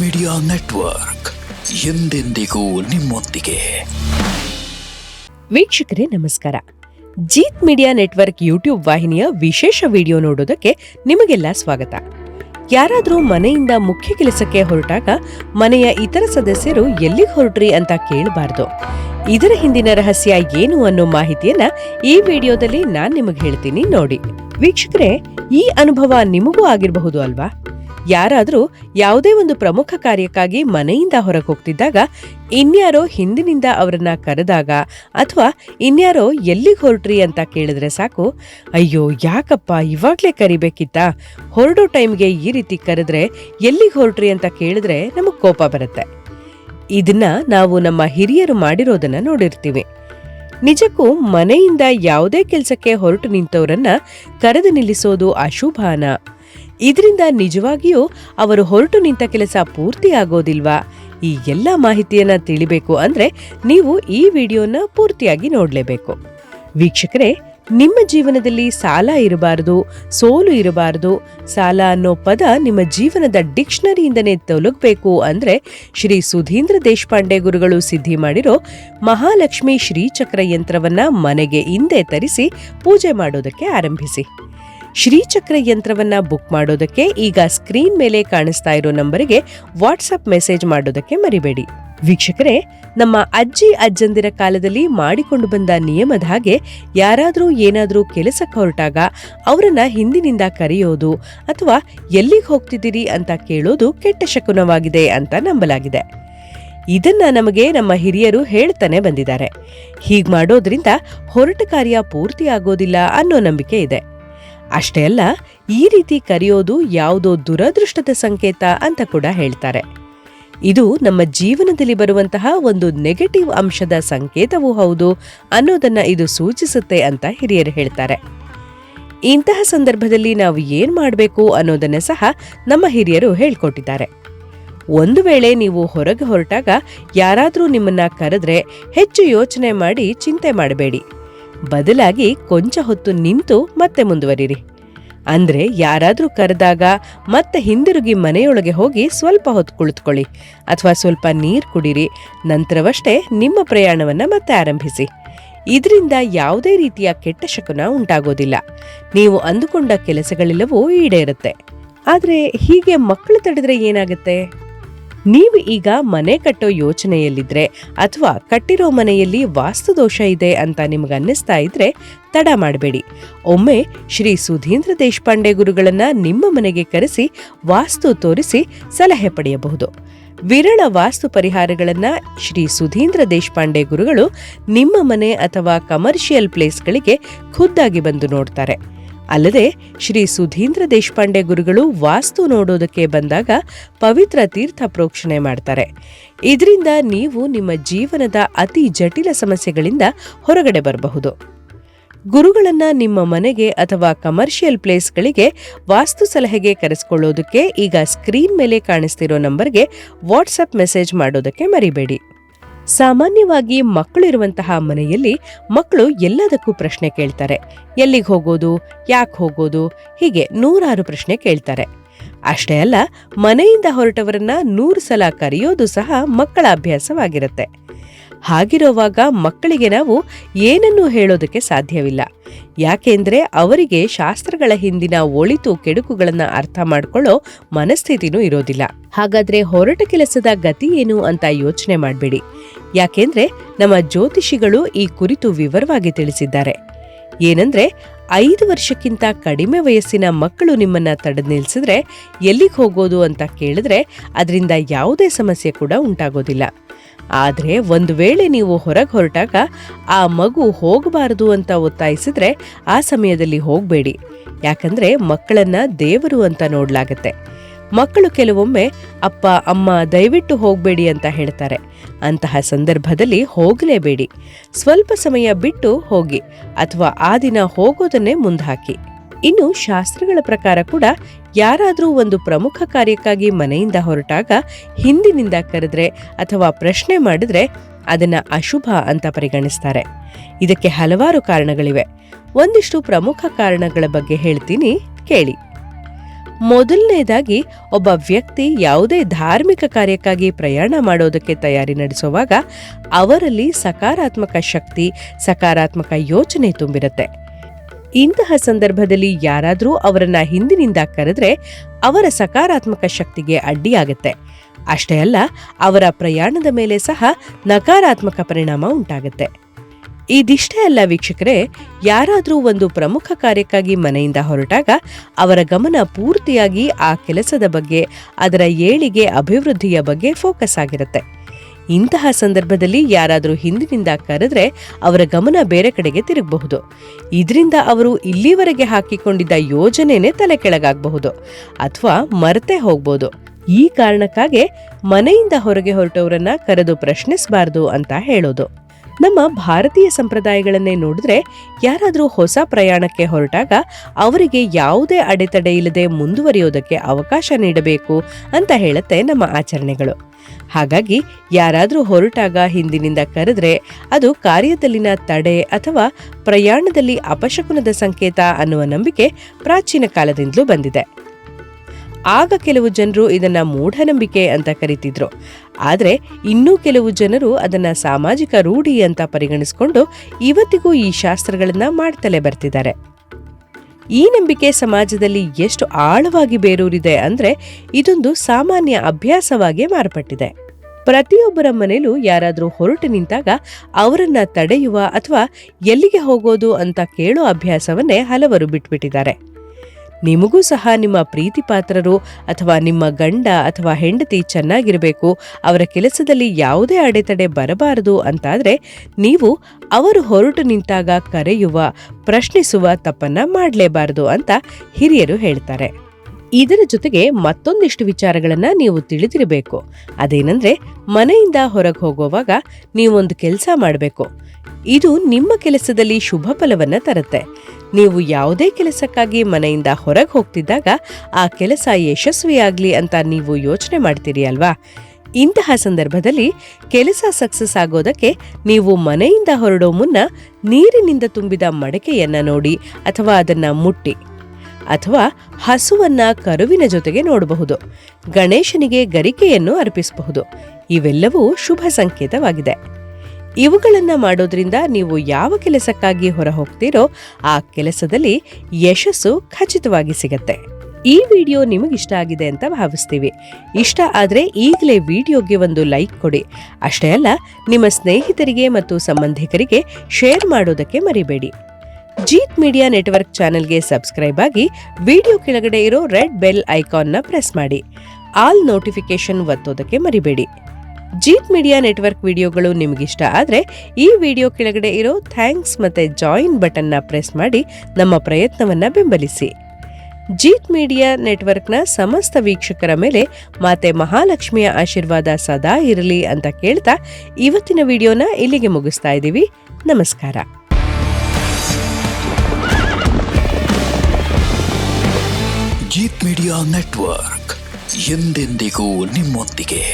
Media network ಎಂದೆಂದಿಗೂ ನಿಮ್ಮೊಂದಿಗೆ. ವೀಕ್ಷಕರೇ, ನಮಸ್ಕಾರ. ಜೀತ್ ಮೀಡಿಯಾ ನೆಟ್ವರ್ಕ್ ಯೂಟ್ಯೂಬ್ ವಾಹಿನಿಯ ವಿಶೇಷ ವಿಡಿಯೋ ನೋಡೋದಕ್ಕೆ ನಿಮಗೆಲ್ಲ ಸ್ವಾಗತ. ಯಾರಾದರೂ ಮನೆಯಿಂದ ಮುಖ್ಯ ಕೆಲಸಕ್ಕೆ ಹೊರಟಾಗ ಮನೆಯ ಇತರ ಸದಸ್ಯರು ಎಲ್ಲಿಗೆ ಹೊರಟ್ರಿ ಅಂತ ಕೇಳಬಾರ್ದು. ಇದರ ಹಿಂದಿನ ರಹಸ್ಯ ಏನು ಅನ್ನೋ ಮಾಹಿತಿಯನ್ನ ಈ ವಿಡಿಯೋದಲ್ಲಿ ನಾನ್ ನಿಮಗೆ ಹೇಳ್ತೀನಿ ನೋಡಿ. ವೀಕ್ಷಕರೇ, ಈ ಅನುಭವ ನಿಮಗೂ ಆಗಿರಬಹುದು ಅಲ್ವಾ? ಯಾರಾದರೂ ಯಾವುದೇ ಒಂದು ಪ್ರಮುಖ ಕಾರ್ಯಕ್ಕಾಗಿ ಮನೆಯಿಂದ ಹೊರಗೆ ಹೋಗ್ತಿದ್ದಾಗ ಇನ್ಯಾರೋ ಹಿಂದಿನಿಂದ ಅವರನ್ನ ಕರೆದಾಗ ಅಥವಾ ಇನ್ಯಾರೋ ಎಲ್ಲಿಗೆ ಹೊರಟ್ರಿ ಅಂತ ಕೇಳಿದ್ರೆ ಸಾಕು, ಅಯ್ಯೋ, ಯಾಕಪ್ಪ ಇವಾಗಲೇ ಕರಿಬೇಕಿತ್ತ? ಹೊರಡೋ ಟೈಮ್ಗೆ ಈ ರೀತಿ ಕರೆದ್ರೆ ಎಲ್ಲಿಗೆ ಹೊರಟ್ರಿ ಅಂತ ಕೇಳಿದ್ರೆ ನಮಗೆ ಕೋಪ ಬರುತ್ತೆ. ಇದನ್ನ ನಾವು ನಮ್ಮ ಹಿರಿಯರು ಮಾಡಿರೋದನ್ನ ನೋಡಿರ್ತೀವಿ. ನಿಜಕ್ಕೂ ಮನೆಯಿಂದ ಯಾವುದೇ ಕೆಲಸಕ್ಕೆ ಹೊರಟು ನಿಂತವರನ್ನ ಕರೆದು ನಿಲ್ಲಿಸೋದು ಅಶುಭಾನ. ಇದರಿಂದ ನಿಜವಾಗಿಯೂ ಅವರು ಹೊರಟು ನಿಂತ ಕೆಲಸ ಪೂರ್ತಿಯಾಗೋದಿಲ್ವಾ? ಈ ಎಲ್ಲ ಮಾಹಿತಿಯನ್ನ ತಿಳಿಬೇಕು ಅಂದ್ರೆ ನೀವು ಈ ವಿಡಿಯೋನ ಪೂರ್ತಿಯಾಗಿ ನೋಡಲೇಬೇಕು. ವೀಕ್ಷಕರೇ, ನಿಮ್ಮ ಜೀವನದಲ್ಲಿ ಸಾಲ ಇರಬಾರದು, ಸೋಲು ಇರಬಾರದು. ಸಾಲ ಅನ್ನೋ ಪದ ನಿಮ್ಮ ಜೀವನದ ಡಿಕ್ಷನರಿಯಿಂದನೇ ತೊಲಗಬೇಕು ಅಂದ್ರೆ ಶ್ರೀ ಸುಧೀಂದ್ರ ದೇಶಪಾಂಡೆ ಗುರುಗಳು ಸಿದ್ಧಿ ಮಾಡಿರೋ ಮಹಾಲಕ್ಷ್ಮಿ ಶ್ರೀಚಕ್ರ ಯಂತ್ರವನ್ನು ಮನೆಗೆ ಹಿಂದೆ ತರಿಸಿ ಪೂಜೆ ಮಾಡೋದಕ್ಕೆ ಆರಂಭಿಸಿ. ಶ್ರೀಚಕ್ರ ಯಂತ್ರವನ್ನ ಬುಕ್ ಮಾಡೋದಕ್ಕೆ ಈಗ ಸ್ಕ್ರೀನ್ ಮೇಲೆ ಕಾಣಿಸ್ತಾ ಇರೋ ನಂಬರಿಗೆ ವಾಟ್ಸಪ್ ಮೆಸೇಜ್ ಮಾಡೋದಕ್ಕೆ ಮರಿಬೇಡಿ. ವೀಕ್ಷಕರೇ, ನಮ್ಮ ಅಜ್ಜಿ ಅಜ್ಜಂದಿರ ಕಾಲದಲ್ಲಿ ಮಾಡಿಕೊಂಡು ಬಂದ ನಿಯಮದ ಹಾಗೆ ಯಾರಾದರೂ ಏನಾದರೂ ಕೆಲಸಕ್ಕೆ ಹೊರಟಾಗ ಅವರನ್ನ ಹಿಂದಿನಿಂದ ಕರೆಯೋದು ಅಥವಾ ಎಲ್ಲಿಗೆ ಹೋಗ್ತಿದ್ದೀರಿ ಅಂತ ಕೇಳೋದು ಕೆಟ್ಟ ಶಕುನವಾಗಿದೆ ಅಂತ ನಂಬಲಾಗಿದೆ. ಇದನ್ನ ನಮಗೆ ನಮ್ಮ ಹಿರಿಯರು ಹೇಳ್ತಾನೆ ಬಂದಿದ್ದಾರೆ. ಹೀಗೆ ಮಾಡೋದ್ರಿಂದ ಹೊರಟ ಕಾರ್ಯ ಪೂರ್ತಿ ಆಗೋದಿಲ್ಲ ಅನ್ನೋ ನಂಬಿಕೆ ಇದೆ. ಅಷ್ಟೇ ಅಲ್ಲ, ಈ ರೀತಿ ಕರೆಯೋದು ಯಾವುದೋ ದುರದೃಷ್ಟದ ಸಂಕೇತ ಅಂತ ಕೂಡ ಹೇಳ್ತಾರೆ. ಇದು ನಮ್ಮ ಜೀವನದಲ್ಲಿ ಬರುವಂತಹ ಒಂದು ನೆಗೆಟಿವ್ ಅಂಶದ ಸಂಕೇತವೂ ಹೌದು ಅನ್ನೋದನ್ನ ಇದು ಸೂಚಿಸುತ್ತೆ ಅಂತ ಹಿರಿಯರು ಹೇಳ್ತಾರೆ. ಇಂತಹ ಸಂದರ್ಭದಲ್ಲಿ ನಾವು ಏನ್ ಮಾಡಬೇಕು ಅನ್ನೋದನ್ನ ಸಹ ನಮ್ಮ ಹಿರಿಯರು ಹೇಳ್ಕೊಟ್ಟಿದ್ದಾರೆ. ಒಂದು ವೇಳೆ ನೀವು ಹೊರಗೆ ಹೊರಟಾಗ ಯಾರಾದರೂ ನಿಮ್ಮನ್ನ ಕರೆದ್ರೆ ಹೆಚ್ಚು ಯೋಚನೆ ಮಾಡಿ ಚಿಂತೆ ಮಾಡಬೇಡಿ. ಬದಲಾಗಿ ಕೊಂಚ ಹೊತ್ತು ನಿಂತು ಮತ್ತೆ ಮುಂದುವರಿರಿ. ಅಂದ್ರೆ ಯಾರಾದರೂ ಕರೆದಾಗ ಮತ್ತೆ ಹಿಂದಿರುಗಿ ಮನೆಯೊಳಗೆ ಹೋಗಿ ಸ್ವಲ್ಪ ಹೊತ್ತು ಕುಳಿತುಕೊಳ್ಳಿ, ಅಥವಾ ಸ್ವಲ್ಪ ನೀರು ಕುಡಿರಿ, ನಂತರವಷ್ಟೇ ನಿಮ್ಮ ಪ್ರಯಾಣವನ್ನ ಮತ್ತೆ ಆರಂಭಿಸಿ. ಇದರಿಂದ ಯಾವುದೇ ರೀತಿಯ ಕೆಟ್ಟ ಶಕುನ ಉಂಟಾಗೋದಿಲ್ಲ. ನೀವು ಅಂದುಕೊಂಡ ಕೆಲಸಗಳೆಲ್ಲವೂ ಈಡೇರುತ್ತೆ. ಆದರೆ ಹೀಗೆ ಮಕ್ಕಳು ತಡೆದ್ರೆ ಏನಾಗುತ್ತೆ? ನೀವು ಈಗ ಮನೆ ಕಟ್ಟೋ ಯೋಚನೆಯಲ್ಲಿದ್ರೆ ಅಥವಾ ಕಟ್ಟಿರೋ ಮನೆಯಲ್ಲಿ ವಾಸ್ತುದೋಷ ಇದೆ ಅಂತ ನಿಮ್ಗೆ ಅನ್ನಿಸ್ತಾ ಇದ್ರೆ ತಡ ಮಾಡಬೇಡಿ. ಒಮ್ಮೆ ಶ್ರೀ ಸುಧೀಂದ್ರ ದೇಶಪಾಂಡೆ ಗುರುಗಳನ್ನ ನಿಮ್ಮ ಮನೆಗೆ ಕರೆಸಿ ವಾಸ್ತು ತೋರಿಸಿ ಸಲಹೆ ಪಡೆಯಬಹುದು. ವಿರಳ ವಾಸ್ತು ಪರಿಹಾರಗಳನ್ನ ಶ್ರೀ ಸುಧೀಂದ್ರ ದೇಶಪಾಂಡೆ ಗುರುಗಳು ನಿಮ್ಮ ಮನೆ ಅಥವಾ ಕಮರ್ಷಿಯಲ್ ಪ್ಲೇಸ್ಗಳಿಗೆ ಖುದ್ದಾಗಿ ಬಂದು ನೋಡ್ತಾರೆ. ಅಲ್ಲದೆ ಶ್ರೀ ಸುಧೀಂದ್ರ ದೇಶಪಾಂಡೆ ಗುರುಗಳು ವಾಸ್ತು ನೋಡೋದಕ್ಕೆ ಬಂದಾಗ ಪವಿತ್ರ ತೀರ್ಥ ಪ್ರೋಕ್ಷಣೆ ಮಾಡ್ತಾರೆ. ಇದರಿಂದ ನೀವು ನಿಮ್ಮ ಜೀವನದ ಅತಿ ಜಟಿಲ ಸಮಸ್ಯೆಗಳಿಂದ ಹೊರಗಡೆ ಬರಬಹುದು. ಗುರುಗಳನ್ನ ನಿಮ್ಮ ಮನೆಗೆ ಅಥವಾ ಕಮರ್ಷಿಯಲ್ ಪ್ಲೇಸ್ಗಳಿಗೆ ವಾಸ್ತು ಸಲಹೆಗೆ ಕರೆಸ್ಕೊಳ್ಳೋದಕ್ಕೆ ಈಗ ಸ್ಕ್ರೀನ್ ಮೇಲೆ ಕಾಣಿಸ್ತಿರೋ ನಂಬರ್ಗೆ ವಾಟ್ಸಪ್ ಮೆಸೇಜ್ ಮಾಡೋದಕ್ಕೆ ಮರಿಬೇಡಿ. ಸಾಮಾನ್ಯವಾಗಿ ಮಕ್ಕಳಿರುವಂತಹ ಮನೆಯಲ್ಲಿ ಮಕ್ಕಳು ಎಲ್ಲದಕ್ಕೂ ಪ್ರಶ್ನೆ ಕೇಳ್ತಾರೆ. ಎಲ್ಲಿಗೆ ಹೋಗೋದು, ಯಾಕೆ ಹೋಗೋದು, ಹೀಗೆ ನೂರಾರು ಪ್ರಶ್ನೆ ಕೇಳ್ತಾರೆ. ಅಷ್ಟೇ ಅಲ್ಲ, ಮನೆಯಿಂದ ಹೊರಟವರನ್ನ ನೂರು ಸಲ ಕರೆಯೋದು ಸಹ ಮಕ್ಕಳ ಅಭ್ಯಾಸವಾಗಿರುತ್ತೆ. ಹಾಗಿರುವಾಗ ಮಕ್ಕಳಿಗೆ ನಾವು ಏನನ್ನೂ ಹೇಳೋದಕ್ಕೆ ಸಾಧ್ಯವಿಲ್ಲ. ಯಾಕೆಂದ್ರೆ ಅವರಿಗೆ ಶಾಸ್ತ್ರಗಳ ಹಿಂದಿನ ಒಳಿತು ಕೆಡುಕುಗಳನ್ನ ಅರ್ಥ ಮಾಡ್ಕೊಳ್ಳೋ ಮನಸ್ಥಿತಿನೂ ಇರೋದಿಲ್ಲ. ಹಾಗಾದ್ರೆ ಹೊರಟ ಕೆಲಸದ ಗತಿ ಏನು ಅಂತ ಯೋಚನೆ ಮಾಡಬೇಡಿ. ಯಾಕೆಂದ್ರೆ ನಮ್ಮ ಜ್ಯೋತಿಷಿಗಳು ಈ ಕುರಿತು ವಿವರವಾಗಿ ತಿಳಿಸಿದ್ದಾರೆ. ಏನಂದ್ರೆ ಐದು ವರ್ಷಕ್ಕಿಂತ ಕಡಿಮೆ ವಯಸ್ಸಿನ ಮಕ್ಕಳು ನಿಮ್ಮನ್ನ ತಡೆದು ನಿಲ್ಲಿಸಿದ್ರೆ ಎಲ್ಲಿಗೆ ಹೋಗೋದು ಅಂತ ಕೇಳಿದ್ರೆ ಅದರಿಂದ ಯಾವುದೇ ಸಮಸ್ಯೆ ಕೂಡ ಉಂಟಾಗೋದಿಲ್ಲ. ಆದರೆ ಒಂದು ವೇಳೆ ನೀವು ಹೊರಗೆ ಹೊರಟಾಗ ಆ ಮಗು ಹೋಗಬಾರದು ಅಂತ ಒತ್ತಾಯಿಸಿದ್ರೆ ಆ ಸಮಯದಲ್ಲಿ ಹೋಗಬೇಡಿ. ಯಾಕಂದರೆ ಮಕ್ಕಳನ್ನು ದೇವರು ಅಂತ ನೋಡಲಾಗತ್ತೆ. ಮಕ್ಕಳು ಕೆಲವೊಮ್ಮೆ, ಅಪ್ಪ, ಅಮ್ಮ, ದಯವಿಟ್ಟು ಹೋಗಬೇಡಿ ಅಂತ ಹೇಳ್ತಾರೆ. ಅಂತಹ ಸಂದರ್ಭದಲ್ಲಿ ಹೋಗಲೇಬೇಡಿ. ಸ್ವಲ್ಪ ಸಮಯ ಬಿಟ್ಟು ಹೋಗಿ, ಅಥವಾ ಆ ದಿನ ಹೋಗೋದನ್ನೇ ಮುಂದಾಕಿ. ಇನ್ನು ಶಾಸ್ತ್ರಗಳ ಪ್ರಕಾರ ಕೂಡ ಯಾರಾದರೂ ಒಂದು ಪ್ರಮುಖ ಕಾರ್ಯಕ್ಕಾಗಿ ಮನೆಯಿಂದ ಹೊರಟಾಗ ಹಿಂದಿನಿಂದ ಕರೆದ್ರೆ ಅಥವಾ ಪ್ರಶ್ನೆ ಮಾಡಿದ್ರೆ ಅದನ್ನ ಅಶುಭ ಅಂತ ಪರಿಗಣಿಸ್ತಾರೆ. ಇದಕ್ಕೆ ಹಲವಾರು ಕಾರಣಗಳಿವೆ. ಒಂದಿಷ್ಟು ಪ್ರಮುಖ ಕಾರಣಗಳ ಬಗ್ಗೆ ಹೇಳ್ತೀನಿ, ಕೇಳಿ. ಮೊದಲನೇದಾಗಿ, ಒಬ್ಬ ವ್ಯಕ್ತಿ ಯಾವುದೇ ಧಾರ್ಮಿಕ ಕಾರ್ಯಕ್ಕಾಗಿ ಪ್ರಯಾಣ ಮಾಡೋದಕ್ಕೆ ತಯಾರಿ ನಡೆಸುವಾಗ ಅವರಲ್ಲಿ ಸಕಾರಾತ್ಮಕ ಶಕ್ತಿ, ಸಕಾರಾತ್ಮಕ ಯೋಚನೆ ತುಂಬಿರುತ್ತೆ. ಇಂತಹ ಸಂದರ್ಭದಲ್ಲಿ ಯಾರಾದರೂ ಅವರನ್ನ ಹಿಂದಿನಿಂದ ಕರೆದ್ರೆ ಅವರ ಸಕಾರಾತ್ಮಕ ಶಕ್ತಿಗೆ ಅಡ್ಡಿಯಾಗತ್ತೆ. ಅಷ್ಟೇ ಅಲ್ಲ, ಅವರ ಪ್ರಯಾಣದ ಮೇಲೆ ಸಹ ನಕಾರಾತ್ಮಕ ಪರಿಣಾಮ ಉಂಟಾಗುತ್ತೆ. ಇದಿಷ್ಟೇ ಅಲ್ಲ ವೀಕ್ಷಕರೇ, ಯಾರಾದರೂ ಒಂದು ಪ್ರಮುಖ ಕಾರ್ಯಕ್ಕಾಗಿ ಮನೆಯಿಂದ ಹೊರಟಾಗ ಅವರ ಗಮನ ಪೂರ್ತಿಯಾಗಿ ಆ ಕೆಲಸದ ಬಗ್ಗೆ, ಅದರ ಏಳಿಗೆ, ಅಭಿವೃದ್ಧಿಯ ಬಗ್ಗೆ ಫೋಕಸ್ ಆಗಿರುತ್ತೆ. ಇಂತಹ ಸಂದರ್ಭದಲ್ಲಿ ಯಾರಾದರೂ ಹಿಂದಿನಿಂದ ಕರೆದ್ರೆ ಅವರ ಗಮನ ಬೇರೆ ಕಡೆಗೆ ತಿರುಗಬಹುದು. ಇದರಿಂದ ಅವರು ಇಲ್ಲಿವರೆಗೆ ಹಾಕಿಕೊಂಡಿದ್ದ ಯೋಜನೆನೇ ತಲೆ ಕೆಳಗಾಗಬಹುದು ಅಥವಾ ಮರೆತೇ ಹೋಗ್ಬೋದು. ಈ ಕಾರಣಕ್ಕಾಗೆ ಮನೆಯಿಂದ ಹೊರಗೆ ಹೊರಟವರನ್ನ ಕರೆದು ಪ್ರಶ್ನಿಸಬಾರದು ಅಂತ ಹೇಳೋದು. ನಮ್ಮ ಭಾರತೀಯ ಸಂಪ್ರದಾಯಗಳನ್ನೇ ನೋಡಿದ್ರೆ ಯಾರಾದರೂ ಹೊಸ ಪ್ರಯಾಣಕ್ಕೆ ಹೊರಟಾಗ ಅವರಿಗೆ ಯಾವುದೇ ಅಡೆತಡೆ ಇಲ್ಲದೆ ಮುಂದುವರಿಯೋದಕ್ಕೆ ಅವಕಾಶ ನೀಡಬೇಕು ಅಂತ ಹೇಳುತ್ತೆ ನಮ್ಮ ಆಚರಣೆಗಳು. ಹಾಗಾಗಿ ಯಾರಾದರೂ ಹೊರಟಾಗ ಹಿಂದಿನಿಂದ ಕರೆದ್ರೆ ಅದು ಕಾರ್ಯದಲ್ಲಿನ ತಡೆ ಅಥವಾ ಪ್ರಯಾಣದಲ್ಲಿ ಅಪಶಕುನದ ಸಂಕೇತ ಅನ್ನುವ ನಂಬಿಕೆ ಪ್ರಾಚೀನ ಕಾಲದಿಂದಲೂ ಬಂದಿದೆ. ಆಗ ಕೆಲವು ಜನರು ಇದನ್ನ ಮೂಢನಂಬಿಕೆ ಅಂತ ಕರಿತಿದ್ರು. ಆದರೆ ಇನ್ನೂ ಕೆಲವು ಜನರು ಅದನ್ನ ಸಾಮಾಜಿಕ ರೂಢಿ ಅಂತ ಪರಿಗಣಿಸಿಕೊಂಡು ಇವತ್ತಿಗೂ ಈ ಶಾಸ್ತ್ರಗಳನ್ನ ಮಾಡ್ತಲೇ ಬರ್ತಿದ್ದಾರೆ. ಈ ನಂಬಿಕೆ ಸಮಾಜದಲ್ಲಿ ಎಷ್ಟು ಆಳವಾಗಿ ಬೇರೂರಿದೆ ಅಂದ್ರೆ ಇದೊಂದು ಸಾಮಾನ್ಯ ಅಭ್ಯಾಸವಾಗಿ ಮಾರ್ಪಟ್ಟಿದೆ. ಪ್ರತಿಯೊಬ್ಬರ ಮನೆಯಲ್ಲೂ ಯಾರಾದರೂ ಹೊರಟು ನಿಂತಾಗ ಅವರನ್ನ ತಡೆಯುವ ಅಥವಾ ಎಲ್ಲಿಗೆ ಹೋಗೋದು ಅಂತ ಕೇಳೋ ಅಭ್ಯಾಸವನ್ನೇ ಹಲವರು ಬಿಟ್ಬಿಟ್ಟಿದ್ದಾರೆ. ನಿಮಗೂ ಸಹ ನಿಮ್ಮ ಪ್ರೀತಿ ಪಾತ್ರರು ಅಥವಾ ನಿಮ್ಮ ಗಂಡ ಅಥವಾ ಹೆಂಡತಿ ಚೆನ್ನಾಗಿರಬೇಕು, ಅವರ ಕೆಲಸದಲ್ಲಿ ಯಾವುದೇ ಅಡೆತಡೆ ಬರಬಾರದು ಅಂತಾದರೆ ನೀವು ಅವರು ಹೊರಟು ನಿಂತಾಗ ಕರೆಯುವ, ಪ್ರಶ್ನಿಸುವ ತಪ್ಪನ್ನ ಮಾಡಲೇಬಾರದು ಅಂತ ಹಿರಿಯರು ಹೇಳ್ತಾರೆ. ಇದರ ಜೊತೆಗೆ ಮತ್ತೊಂದಿಷ್ಟು ವಿಚಾರಗಳನ್ನು ನೀವು ತಿಳಿದಿರಬೇಕು. ಅದೇನೆಂದರೆ ಮನೆಯಿಂದ ಹೊರಗೆ ಹೋಗುವಾಗ ನೀವೊಂದು ಕೆಲಸ ಮಾಡಬೇಕು. ಇದು ನಿಮ್ಮ ಕೆಲಸದಲ್ಲಿ ಶುಭ ಫಲವನ್ನು ತರುತ್ತೆ. ನೀವು ಯಾವುದೇ ಕೆಲಸಕ್ಕಾಗಿ ಮನೆಯಿಂದ ಹೊರಗೆ ಹೋಗ್ತಿದ್ದಾಗ ಆ ಕೆಲಸ ಯಶಸ್ವಿಯಾಗಲಿ ಅಂತ ನೀವು ಯೋಚನೆ ಮಾಡ್ತೀರಿ ಅಲ್ವಾ? ಇಂತಹ ಸಂದರ್ಭದಲ್ಲಿ ಕೆಲಸ ಸಕ್ಸಸ್ ಆಗೋದಕ್ಕೆ ನೀವು ಮನೆಯಿಂದ ಹೊರಡೋ ಮುನ್ನ ನೀರಿನಿಂದ ತುಂಬಿದ ಮಡಕೆಯನ್ನ ನೋಡಿ ಅಥವಾ ಅದನ್ನ ಮುಟ್ಟಿ ಅಥವಾ ಹಸುವನ್ನ ಕರುವಿನ ಜೊತೆಗೆ ನೋಡಬಹುದು, ಗಣೇಶನಿಗೆ ಗರಿಕೆಯನ್ನು ಅರ್ಪಿಸಬಹುದು. ಇವೆಲ್ಲವೂ ಶುಭ ಸಂಕೇತವಾಗಿದೆ. ಇವುಗಳನ್ನ ಮಾಡೋದ್ರಿಂದ ನೀವು ಯಾವ ಕೆಲಸಕ್ಕಾಗಿ ಹೊರ ಹೋಗ್ತೀರೋ ಆ ಕೆಲಸದಲ್ಲಿ ಯಶಸ್ಸು ಖಚಿತವಾಗಿ ಸಿಗತ್ತೆ. ಈ ವಿಡಿಯೋ ನಿಮಗಿಷ್ಟ ಆಗಿದೆ ಅಂತ ಭಾವಿಸ್ತೀವಿ. ಇಷ್ಟ ಆದರೆ ಈಗಲೇ ವಿಡಿಯೋಗೆ ಒಂದು ಲೈಕ್ ಕೊಡಿ. ಅಷ್ಟೇ ಅಲ್ಲ, ನಿಮ್ಮ ಸ್ನೇಹಿತರಿಗೆ ಮತ್ತು ಸಂಬಂಧಿಕರಿಗೆ ಶೇರ್ ಮಾಡೋದಕ್ಕೆ ಮರಿಬೇಡಿ. ಜೀತ್ ಮೀಡಿಯಾ ನೆಟ್ವರ್ಕ್ ಚಾನೆಲ್ಗೆ ಸಬ್ಸ್ಕ್ರೈಬ್ ಆಗಿ ವಿಡಿಯೋ ಕೆಳಗಡೆ ಇರೋ ರೆಡ್ ಬೆಲ್ ಐಕಾನ್ನ ಪ್ರೆಸ್ ಮಾಡಿ. ಆಲ್ ನೋಟಿಫಿಕೇಶನ್ ಒತ್ತೋದಕ್ಕೆ ಮರಿಬೇಡಿ. ಜೀತ್ ಮೀಡಿಯಾ ನೆಟ್ವರ್ಕ್ ವಿಡಿಯೋಗಳು ನಿಮಗಿಷ್ಟ ಆದರೆ ಈ ವಿಡಿಯೋ ಕೆಳಗಡೆ ಇರೋ ಥ್ಯಾಂಕ್ಸ್ ಮತ್ತು ಜಾಯಿನ್ ಬಟನ್ನ ಪ್ರೆಸ್ ಮಾಡಿ ನಮ್ಮ ಪ್ರಯತ್ನವನ್ನು ಬೆಂಬಲಿಸಿ. ಜೀತ್ ಮೀಡಿಯಾ ನೆಟ್ವರ್ಕ್ನ ಸಮಸ್ತ ವೀಕ್ಷಕರ ಮೇಲೆ ಮಾತೆ ಮಹಾಲಕ್ಷ್ಮಿಯ ಆಶೀರ್ವಾದ ಸದಾ ಇರಲಿ ಅಂತ ಕೇಳ್ತಾ ಇವತ್ತಿನ ವಿಡಿಯೋನ ಇಲ್ಲಿಗೆ ಮುಗಿಸ್ತಾ ಇದ್ದೀವಿ. ನಮಸ್ಕಾರ. ಜೀತ್ ಮೀಡಿಯಾ ನೆಟ್ವರ್ಕ್ ಎಂದೆಂದಿಗೂ ನಿಮ್ಮೊಂದಿಗೆ.